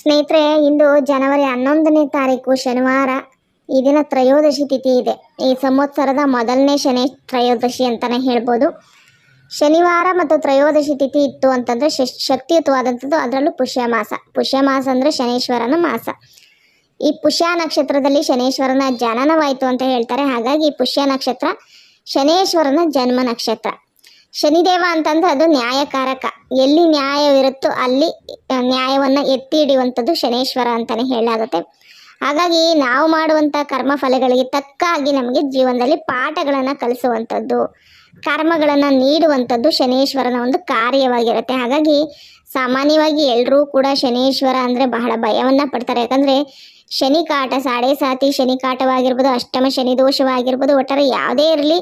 ಸ್ನೇಹಿತರೆ, ಇಂದು ಜನವರಿ ಹನ್ನೊಂದನೇ ತಾರೀಕು ಶನಿವಾರ. ಈ ದಿನ ತ್ರಯೋದಶಿ ತಿಥಿ ಇದೆ. ಈ ಸಂವತ್ಸರದ ಮೊದಲನೇ ಶನಿ ತ್ರಯೋದಶಿ ಅಂತಲೇ ಹೇಳ್ಬೋದು. ಶನಿವಾರ ಮತ್ತು ತ್ರಯೋದಶಿ ತಿಥಿ ಇತ್ತು ಅಂತಂದರೆ ಶಕ್ ಶಕ್ತಿಯುತವಾದಂಥದ್ದು ಅದರಲ್ಲೂ ಪುಷ್ಯ ಮಾಸ ಪುಷ್ಯ ಮಾಸ ಅಂದರೆ ಶನೇಶ್ವರನ ಮಾಸ. ಈ ಪುಷ್ಯ ನಕ್ಷತ್ರದಲ್ಲಿ ಶನೀಶ್ವರನ ಜನನವಾಯಿತು ಅಂತ ಹೇಳ್ತಾರೆ. ಹಾಗಾಗಿ ಈ ಪುಷ್ಯ ನಕ್ಷತ್ರ ಶನೇಶ್ವರನ ಜನ್ಮ ನಕ್ಷತ್ರ. ಶನಿದೇವ ಅಂತಂದ್ರೆ ಅದು ನ್ಯಾಯಕಾರಕ. ಎಲ್ಲಿ ನ್ಯಾಯವಿರುತ್ತೋ ಅಲ್ಲಿ ನ್ಯಾಯವನ್ನ ಎತ್ತಿ ಹಿಡಿಯುವಂಥದ್ದು ಶನೇಶ್ವರ ಅಂತಾನೆ ಹೇಳಾಗುತ್ತೆ ಹಾಗಾಗಿ ನಾವು ಮಾಡುವಂಥ ಕರ್ಮ ಫಲಗಳಿಗೆ ತಕ್ಕಾಗಿ ನಮಗೆ ಜೀವನದಲ್ಲಿ ಪಾಠಗಳನ್ನು ಕಲಿಸುವಂಥದ್ದು, ಕರ್ಮಗಳನ್ನು ನೀಡುವಂಥದ್ದು ಶನೇಶ್ವರನ ಒಂದು ಕಾರ್ಯವಾಗಿರುತ್ತೆ. ಹಾಗಾಗಿ ಸಾಮಾನ್ಯವಾಗಿ ಎಲ್ಲರೂ ಕೂಡ ಶನೇಶ್ವರ ಅಂದರೆ ಬಹಳ ಭಯವನ್ನು ಪಡ್ತಾರೆ. ಯಾಕಂದರೆ ಶನಿ ಕಾಟ, ಸಾಡೆ ಸಾತಿ ಶನಿ ಕಾಟವಾಗಿರ್ಬೋದು, ಅಷ್ಟಮ ಶನಿ ದೋಷವಾಗಿರ್ಬೋದು, ಒಟ್ಟಾರೆ ಯಾವುದೇ ಇರಲಿ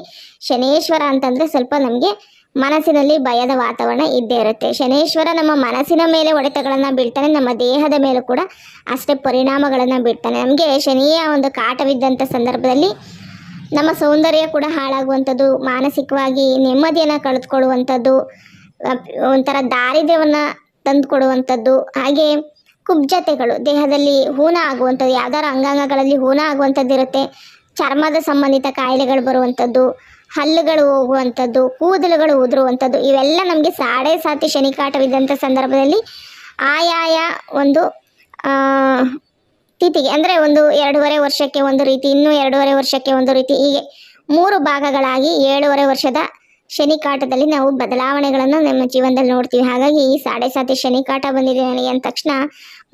ಶನೇಶ್ವರ ಅಂತಂದರೆ ಸ್ವಲ್ಪ ನಮಗೆ ಮನಸ್ಸಿನಲ್ಲಿ ಭಯದ ವಾತಾವರಣ ಇದ್ದೇ ಇರುತ್ತೆ. ಶನೇಶ್ವರ ನಮ್ಮ ಮನಸ್ಸಿನ ಮೇಲೆ ಹೊಡೆತಗಳನ್ನು ಬೀಳ್ತಾನೆ, ನಮ್ಮ ದೇಹದ ಮೇಲೂ ಕೂಡ ಅಷ್ಟೇ ಪರಿಣಾಮಗಳನ್ನು ಬೀಳ್ತಾನೆ. ನಮಗೆ ಶನಿಯ ಒಂದು ಕಾಟವಿದ್ದಂಥ ಸಂದರ್ಭದಲ್ಲಿ ನಮ್ಮ ಸೌಂದರ್ಯ ಕೂಡ ಹಾಳಾಗುವಂಥದ್ದು, ಮಾನಸಿಕವಾಗಿ ನೆಮ್ಮದಿಯನ್ನು ಕಳೆದುಕೊಳ್ಳುವಂಥದ್ದು, ಒಂಥರ ದಾರಿದ್ರ್ಯವನ್ನು ತಂದುಕೊಡುವಂಥದ್ದು, ಹಾಗೆ ಕುಬ್ಜತೆಗಳು, ದೇಹದಲ್ಲಿ ಹೂನ ಆಗುವಂಥದ್ದು, ಯಾವ್ದಾದ್ರು ಅಂಗಾಂಗಗಳಲ್ಲಿ ಹೂನ ಆಗುವಂಥದ್ದು ಇರುತ್ತೆ ಚರ್ಮದ ಸಂಬಂಧಿತ ಕಾಯಿಲೆಗಳು ಬರುವಂಥದ್ದು ಹಲ್ಲುಗಳು ಹೋಗುವಂಥದ್ದು, ಕೂದಲುಗಳು ಉದುರುವಂಥದ್ದು, ಇವೆಲ್ಲ ನಮಗೆ ಸಾಡೆ ಸಾತಿ ಶನಿಕಾಟವಿದ್ದಂಥ ಸಂದರ್ಭದಲ್ಲಿ ಆಯಾಯ ಒಂದು ತಿಥಿಗೆ, ಅಂದರೆ ಒಂದು ಎರಡೂವರೆ ವರ್ಷಕ್ಕೆ ಒಂದು ರೀತಿ, ಇನ್ನೂ ಎರಡೂವರೆ ವರ್ಷಕ್ಕೆ ಒಂದು ರೀತಿ, ಹೀಗೆ ಮೂರು ಭಾಗಗಳಾಗಿ ಏಳೂವರೆ ವರ್ಷದ ಶನಿಕಾಟದಲ್ಲಿ ನಾವು ಬದಲಾವಣೆಗಳನ್ನು ನಮ್ಮ ಜೀವನದಲ್ಲಿ ನೋಡ್ತೀವಿ. ಹಾಗಾಗಿ ಈ ಸಾಡೆ ಸಾತಿ ಶನಿಕಾಟ ಬಂದಿದೆ ನನಗೆ ಅಂದ ತಕ್ಷಣ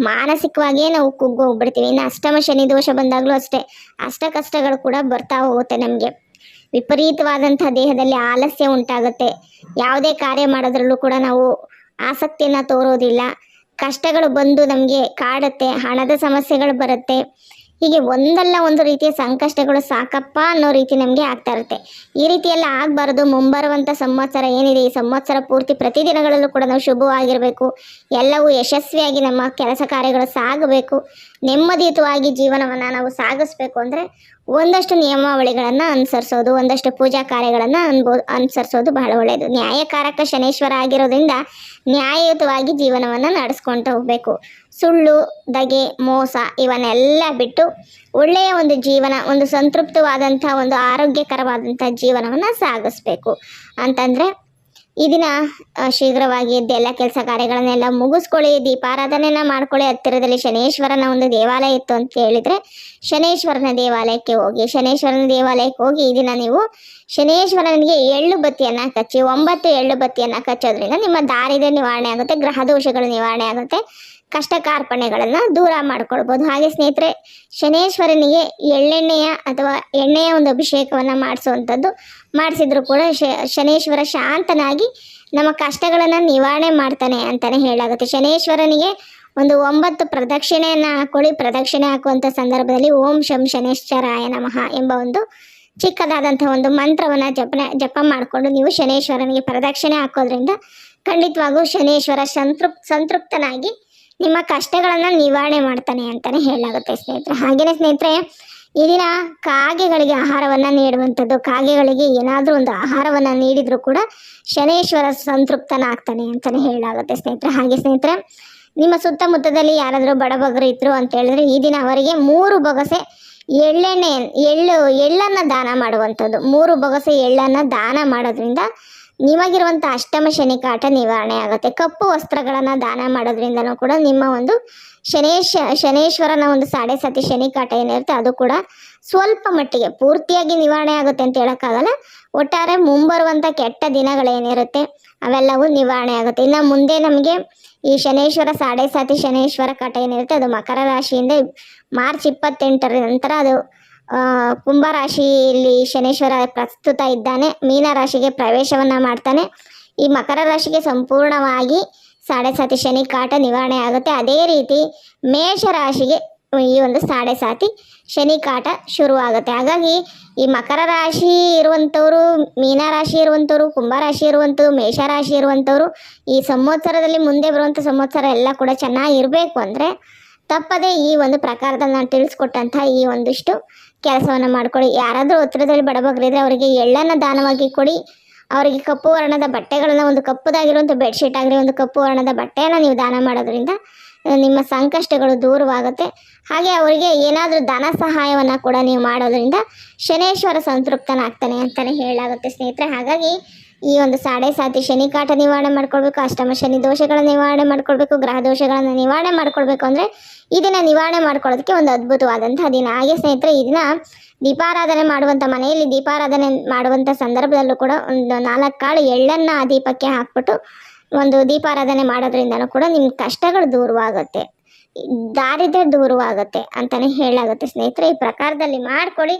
ಮಾನಸಿಕವಾಗಿಯೇ ನಾವು ಕುಗ್ಗು ಹೋಗ್ಬಿಡ್ತೀವಿ. ಇನ್ನು ಅಷ್ಟಮ ಶನಿ ದೋಷ ಬಂದಾಗಲೂ ಅಷ್ಟೇ. ಅಷ್ಟ ಕಷ್ಟಗಳು ಕೂಡ ಬರ್ತಾ ಹೋಗುತ್ತೆ ನಮಗೆ. ವಿಪರೀತವಾದಂಥ ದೇಹದಲ್ಲಿ ಆಲಸ್ಯ ಉಂಟಾಗುತ್ತೆ. ಯಾವುದೇ ಕಾರ್ಯ ಮಾಡೋದ್ರಲ್ಲೂ ಕೂಡ ನಾವು ಆಸಕ್ತಿಯನ್ನು ತೋರೋದಿಲ್ಲ. ಕಷ್ಟಗಳು ಬಂದು ನಮಗೆ ಕಾಡುತ್ತೆ, ಹಣದ ಸಮಸ್ಯೆಗಳು ಬರುತ್ತೆ. ಹೀಗೆ ಒಂದಲ್ಲ ಒಂದು ರೀತಿಯ ಸಂಕಷ್ಟಗಳು ಸಾಕಪ್ಪ ಅನ್ನೋ ರೀತಿ ನಮಗೆ ಆಗ್ತಾ ಇರುತ್ತೆ. ಈ ರೀತಿಯೆಲ್ಲ ಆಗಬಾರ್ದು. ಮುಂಬರುವಂಥ ಸಂವತ್ಸರ ಏನಿದೆ, ಈ ಸಂವತ್ಸರ ಪೂರ್ತಿ ಪ್ರತಿದಿನಗಳಲ್ಲೂ ಕೂಡ ನಾವು ಶುಭವಾಗಿರಬೇಕು. ಎಲ್ಲವೂ ಯಶಸ್ವಿಯಾಗಿ ನಮ್ಮ ಕೆಲಸ ಕಾರ್ಯಗಳು ಸಾಗಬೇಕು. ನೆಮ್ಮದಿಯುತವಾಗಿ ಜೀವನವನ್ನು ನಾವು ಸಾಗಿಸ್ಬೇಕು ಅಂದರೆ ಒಂದಷ್ಟು ನಿಯಮಾವಳಿಗಳನ್ನು ಅನುಸರಿಸೋದು, ಒಂದಷ್ಟು ಪೂಜಾ ಕಾರ್ಯಗಳನ್ನು ಅನ್ಬೋ, ಅನುಸರಿಸೋದು ಬಹಳ ಒಳ್ಳೆಯದು ನ್ಯಾಯಕಾರಕ ಶನೇಶ್ವರ ಆಗಿರೋದ್ರಿಂದ ನ್ಯಾಯಯುತವಾಗಿ ಜೀವನವನ್ನು ನಡೆಸ್ಕೊಂಡು ಹೋಗಬೇಕು. ಸುಳ್ಳು ದಗೆ ಮೋಸ ಇವನ್ನೆಲ್ಲ ಬಿಟ್ಟು ಒಳ್ಳೆಯ ಒಂದು ಜೀವನ, ಒಂದು ಸಂತೃಪ್ತವಾದಂಥ, ಒಂದು ಆರೋಗ್ಯಕರವಾದಂಥ ಜೀವನವನ್ನು ಸಾಗಿಸ್ಬೇಕು. ಅಂತಂದರೆ, ಈ ದಿನ ಶೀಘ್ರವಾಗಿ ಎದ್ದು ಎಲ್ಲ ಕೆಲಸ ಕಾರ್ಯಗಳನ್ನೆಲ್ಲ ಮುಗಿಸ್ಕೊಳ್ಳಿ ದೀಪಾರಾಧನೆಯನ್ನ ಮಾಡ್ಕೊಳ್ಳಿ. ಹತ್ತಿರದಲ್ಲಿ ಶನೇಶ್ವರನ ಒಂದು ದೇವಾಲಯ ಇತ್ತು ಅಂತ ಹೇಳಿದ್ರೆ, ಶನೇಶ್ವರನ ದೇವಾಲಯಕ್ಕೆ ಹೋಗಿ, ಶನೇಶ್ವರನ ದೇವಾಲಯಕ್ಕೆ ಹೋಗಿ ಈ ದಿನ ನೀವು ಶನೇಶ್ವರನಿಗೆ ಎಳ್ಳು ಬತ್ತಿಯನ್ನು ಕಚ್ಚಿ, ಒಂಬತ್ತು ಎಳ್ಳು ಬತ್ತಿಯನ್ನು ಕಚ್ಚೋದ್ರಿಂದ ನಿಮ್ಮ ದಾರಿದ್ರ್ಯ ನಿವಾರಣೆ ಆಗುತ್ತೆ ಗ್ರಹ ದೋಷಗಳು ನಿವಾರಣೆ ಆಗುತ್ತೆ. ಕಷ್ಟ ಕಾರ್ಪಣ್ಯಗಳನ್ನು ದೂರ ಮಾಡ್ಕೊಳ್ಬೋದು. ಹಾಗೆ ಸ್ನೇಹಿತರೆ, ಶನೇಶ್ವರನಿಗೆ ಎಳ್ಳೆಣ್ಣೆಯ ಅಥವಾ ಎಣ್ಣೆಯ ಒಂದು ಅಭಿಷೇಕವನ್ನು ಮಾಡಿಸುವಂಥದ್ದು ಮಾಡಿಸಿದ್ರು ಕೂಡ ಶನೇಶ್ವರ ಶಾಂತನಾಗಿ ನಮ್ಮ ಕಷ್ಟಗಳನ್ನು ನಿವಾರಣೆ ಮಾಡ್ತಾನೆ ಅಂತಲೇ ಹೇಳಾಗುತ್ತೆ ಶನೇಶ್ವರನಿಗೆ ಒಂದು ಒಂಬತ್ತು ಪ್ರದಕ್ಷಿಣೆಯನ್ನು ಹಾಕೊಳ್ಳಿ. ಪ್ರದಕ್ಷಿಣೆ ಹಾಕುವಂಥ ಸಂದರ್ಭದಲ್ಲಿ ಓಂ ಶಂ ಶನೇಶ್ವರಾಯ ನಮಃ ಎಂಬ ಒಂದು ಚಿಕ್ಕದಾದಂಥ ಒಂದು ಮಂತ್ರವನ್ನು ಜಪನೆ, ಜಪ ಮಾಡಿಕೊಂಡು ನೀವು ಶನೇಶ್ವರನಿಗೆ ಪ್ರದಕ್ಷಿಣೆ ಹಾಕೋದ್ರಿಂದ ಖಂಡಿತವಾಗೂ ಶನೇಶ್ವರ ಸಂತೃಪ್, ಸಂತೃಪ್ತನಾಗಿ ನಿಮ್ಮ ಕಷ್ಟಗಳನ್ನು ನಿವಾರಣೆ ಮಾಡ್ತಾನೆ ಅಂತಲೇ ಹೇಳಲಾಗುತ್ತೆ ಸ್ನೇಹಿತರೆ. ಹಾಗೆಯೇ ಸ್ನೇಹಿತರೆ, ಈ ದಿನ ಕಾಗೆಗಳಿಗೆ ಆಹಾರವನ್ನು ನೀಡುವಂಥದ್ದು, ಕಾಗೆಗಳಿಗೆ ಏನಾದರೂ ಒಂದು ಆಹಾರವನ್ನು ನೀಡಿದರೂ ಕೂಡ ಶನೇಶ್ವರ ಸಂತೃಪ್ತನಾಗ್ತಾನೆ ಅಂತಲೇ ಹೇಳಲಾಗುತ್ತೆ ಸ್ನೇಹಿತರೆ. ಹಾಗೆ ಸ್ನೇಹಿತರೆ, ನಿಮ್ಮ ಸುತ್ತಮುತ್ತದಲ್ಲಿ ಯಾರಾದರೂ ಬಡಬಗರು ಇದ್ರು ಅಂತ ಹೇಳಿದ್ರೆ ಈ ದಿನ ಅವರಿಗೆ ಮೂರು ಬೊಗಸೆ ಎಳ್ಳೆಣ್ಣೆ, ಎಳ್ಳು, ಎಳ್ಳನ್ನು ದಾನ ಮಾಡುವಂಥದ್ದು. ಮೂರು ಬೊಗಸೆ ಎಳ್ಳನ್ನು ದಾನ ಮಾಡೋದ್ರಿಂದ ನಿಮಗಿರುವಂಥ ಅಷ್ಟಮ ಶನಿ ಕಾಟ ನಿವಾರಣೆ ಆಗುತ್ತೆ. ಕಪ್ಪು ವಸ್ತ್ರಗಳನ್ನು ದಾನ ಮಾಡೋದ್ರಿಂದಲೂ ಕೂಡ ನಿಮ್ಮ ಒಂದು ಶನೇಶ, ಶನೇಶ್ವರನ ಒಂದು ಸಾಡೆ ಸತಿ ಶನಿ ಕಾಟ ಏನಿರುತ್ತೆ ಅದು ಕೂಡ ಸ್ವಲ್ಪ ಮಟ್ಟಿಗೆ ಪೂರ್ತಿಯಾಗಿ ನಿವಾರಣೆ ಆಗುತ್ತೆ ಅಂತ ಹೇಳೋಕ್ಕಾಗಲ್ಲ. ಒಟ್ಟಾರೆ ಮುಂಬರುವಂಥ ಕೆಟ್ಟ ದಿನಗಳೇನಿರುತ್ತೆ ಅವೆಲ್ಲವೂ ನಿವಾರಣೆ ಆಗುತ್ತೆ. ಇನ್ನು ಮುಂದೆ ನಮಗೆ ಈ ಶನೇಶ್ವರ ಸಾಡೆ ಸಾತಿ ಶನೇಶ್ವರ ಕಾಟ ಏನಿರುತ್ತೆ ಅದು ಮಕರ ರಾಶಿಯಿಂದ ಮಾರ್ಚ್ ಇಪ್ಪತ್ತೆಂಟರ ನಂತರ ಅದು ಕುಂಭ ರಾಶಿಯಲ್ಲಿ ಶನೇಶ್ವರ ಪ್ರಸ್ತುತ ಇದ್ದಾನೆ. ಮೀನ ರಾಶಿಗೆ ಪ್ರವೇಶವನ್ನು ಮಾಡ್ತಾನೆ. ಈ ಮಕರ ರಾಶಿಗೆ ಸಂಪೂರ್ಣವಾಗಿ ಸಾಡೆ ಸಾತಿ ಶನಿ ಕಾಟ ನಿವಾರಣೆ ಆಗುತ್ತೆ. ಅದೇ ರೀತಿ ಮೇಷ ರಾಶಿಗೆ ಈ ಒಂದು ಸಾಡೆ ಸಾತಿ ಶನಿ ಕಾಟ ಶುರುವಾಗುತ್ತೆ. ಹಾಗಾಗಿ ಈ ಮಕರ ರಾಶಿ ಇರುವಂಥವರು, ಮೀನ ರಾಶಿ ಇರುವಂಥವ್ರು ಕುಂಭ ರಾಶಿ ಇರುವಂಥವ್ರು, ಮೇಷ ರಾಶಿ ಇರುವಂಥವ್ರು ಈ ಸಂವತ್ಸರದಲ್ಲಿ ಮುಂದೆ ಬರುವಂಥ ಸಂವತ್ಸರ ಎಲ್ಲ ಕೂಡ ಚೆನ್ನಾಗಿರಬೇಕು. ಅಂದರೆ ತಪ್ಪದೇ ಈ ಒಂದು ಪ್ರಕಾರದಲ್ಲಿ ನಾನು ತಿಳಿಸ್ಕೊಟ್ಟಂತಹ ಈ ಒಂದಿಷ್ಟು ಕೆಲಸವನ್ನು ಮಾಡ್ಕೊಳ್ಳಿ. ಯಾರಾದರೂ ಹತ್ತಿರದಲ್ಲಿ ಬಡಬಗ್ರಿದ್ರೆ ಅವರಿಗೆ ಎಳ್ಳನ್ನು ದಾನವಾಗಿ ಕೊಡಿ. ಅವರಿಗೆ ಕಪ್ಪು ವರ್ಣದ ಬಟ್ಟೆಗಳನ್ನು ಒಂದು ಕಪ್ಪುದಾಗಿರುವಂಥ ಬೆಡ್ಶೀಟ್ ಆಗಲಿ, ಒಂದು ಕಪ್ಪು ವರ್ಣದ ಬಟ್ಟೆಯನ್ನು ನೀವು ದಾನ ಮಾಡೋದ್ರಿಂದ ನಿಮ್ಮ ಸಂಕಷ್ಟಗಳು ದೂರವಾಗುತ್ತೆ. ಹಾಗೆ ಅವರಿಗೆ ಏನಾದರೂ ಧನ ಸಹಾಯವನ್ನು ಕೂಡ ನೀವು ಮಾಡೋದ್ರಿಂದ ಶನೇಶ್ವರ ಸಂತೃಪ್ತನಾಗ್ತಾನೆ ಅಂತಲೇ ಹೇಳಲಾಗುತ್ತೆ ಸ್ನೇಹಿತರೆ. ಹಾಗಾಗಿ ಈ ಒಂದು ಸಾಡೆ ಸಾತಿ ಶನಿ ಕಾಟ ನಿವಾರಣೆ ಮಾಡ್ಕೊಳ್ಬೇಕು, ಅಷ್ಟಮ ಶನಿ ದೋಷಗಳ ನಿವಾರಣೆ ಮಾಡ್ಕೊಳ್ಬೇಕು, ಗ್ರಹ ದೋಷಗಳನ್ನು ನಿವಾರಣೆ ಮಾಡ್ಕೊಳ್ಬೇಕು ಅಂದರೆ ಈ ದಿನ ನಿವಾರಣೆ ಮಾಡ್ಕೊಳ್ಳೋದಕ್ಕೆ ಒಂದು ಅದ್ಭುತವಾದಂತಹ ದಿನ. ಹಾಗೆ ಸ್ನೇಹಿತರೆ, ಈ ದಿನ ದೀಪಾರಾಧನೆ ಮಾಡುವಂಥ ಮನೆಯಲ್ಲಿ ದೀಪಾರಾಧನೆ ಮಾಡುವಂಥ ಸಂದರ್ಭದಲ್ಲೂ ಕೂಡ ಒಂದು ನಾಲ್ಕು ಕಾಳು ಎಳ್ಳನ್ನು ಆ ದೀಪಕ್ಕೆ ಹಾಕ್ಬಿಟ್ಟು ಒಂದು ದೀಪಾರಾಧನೆ ಮಾಡೋದ್ರಿಂದನೂ ಕೂಡ ನಿಮ್ಮ ಕಷ್ಟಗಳು ದೂರವಾಗುತ್ತೆ. ದಾರಿದ್ರ್ಯ ದೂರವಾಗುತ್ತೆ ಅಂತಲೇ ಹೇಳಾಗುತ್ತೆ. ಸ್ನೇಹಿತರೆ, ಈ ಪ್ರಕಾರದಲ್ಲಿ ಮಾಡ್ಕೊಳ್ಳಿ.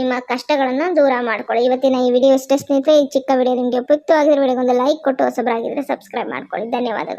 ನಿಮ್ಮ ಕಷ್ಟಗಳನ್ನು ದೂರ ಮಾಡ್ಕೊಳ್ಳಿ. ಇವತ್ತಿನ ಈ ವಿಡಿಯೋ ಇಷ್ಟೇ ಸ್ನೇಹಿತರೆ. ಈ ಚಿಕ್ಕ ವಿಡಿಯೋ ನಿಮಗೆ ಉಪಯುಕ್ತವಾಗಿರೋ ವಿಡಿಯೋಗೊಂದು ಲೈಕ್ ಕೊಟ್ಟು ಹೊಸಬರಾಗಿದ್ದರೆ ಸಬ್ಸ್ಕ್ರೈಬ್ ಮಾಡ್ಕೊಳ್ಳಿ. ಧನ್ಯವಾದಗಳು.